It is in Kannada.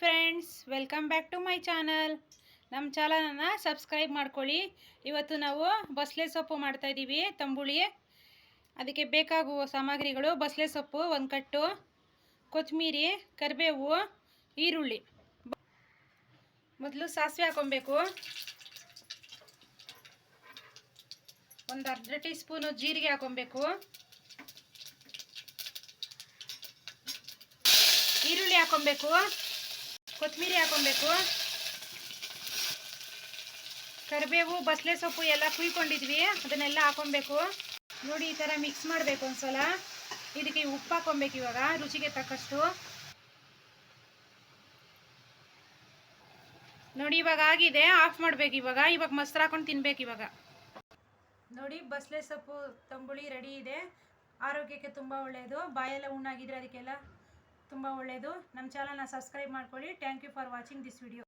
Friends welcome back to my channel ನಮ್ಮ ಚಾನಲನ್ನು ಸಬ್ಸ್ಕ್ರೈಬ್ ಮಾಡ್ಕೊಳ್ಳಿ. ಇವತ್ತು ನಾವು ಬಸಳೆ ಸೊಪ್ಪು ಮಾಡ್ತಾಯಿದ್ದೀವಿ ತಂಬುಳಿ. ಅದಕ್ಕೆ ಬೇಕಾಗುವ ಸಾಮಗ್ರಿಗಳು ಬಸಳೆ ಸೊಪ್ಪು ಒಂದು ಕಟ್ಟು ಕೊತ್ತಂಬರಿ ಕರಿಬೇವು, ಈರುಳ್ಳಿ. ಮೊದಲು ಸಾಸಿವೆ ಹಾಕೊಬೇಕು. ಒಂದು ಅರ್ಧ ಟೀ ಸ್ಪೂನು ಜೀರಿಗೆ ಹಾಕೊಬೇಕು. ಈರುಳ್ಳಿ ಹಾಕೊಬೇಕು. ಕೊತ್ತಂಬರಿ ಹಾಕೊಬೇಕು. ಕರಿಬೇವು ಬಸಳೆ ಸೊಪ್ಪು ಎಲ್ಲ ಕುಯ್ಕೊಂಡಿದ್ವಿ. ಅದನ್ನೆಲ್ಲ ಹಾಕೊಬೇಕು. ನೋಡಿ ಈ ಥರ ಮಿಕ್ಸ್ ಮಾಡಬೇಕು ಒಂದ್ಸಲ. ಇದಕ್ಕೆ ಉಪ್ಪು ಹಾಕೊಬೇಕು ಇವಾಗ, ರುಚಿಗೆ ತಕ್ಕಷ್ಟು. ನೋಡಿ ಇವಾಗ ಆಗಿದೆ, ಆಫ್ ಮಾಡ್ಬೇಕು ಇವಾಗ. ಇವಾಗ ಮೊಸರು ಹಾಕೊಂಡು ತಿನ್ಬೇಕು ಇವಾಗ. ನೋಡಿ ಬಸಳೆ ಸೊಪ್ಪು ತಂಬುಳಿ ರೆಡಿ ಇದೆ. ಆರೋಗ್ಯಕ್ಕೆ ತುಂಬ ಒಳ್ಳೆಯದು. ಬಾಯೆಲ್ಲ ಉಣ್ಣಾಗಿದ್ರೆ ಅದಕ್ಕೆಲ್ಲ ತುಂಬ ಒಳ್ಳೆಯದು ನಮ್ಮ ಚಾನಲ್ನ ಸಬ್ಸ್ಕ್ರೈಬ್ ಮಾಡ್ಕೊಳ್ಳಿ. Thank you for watching this video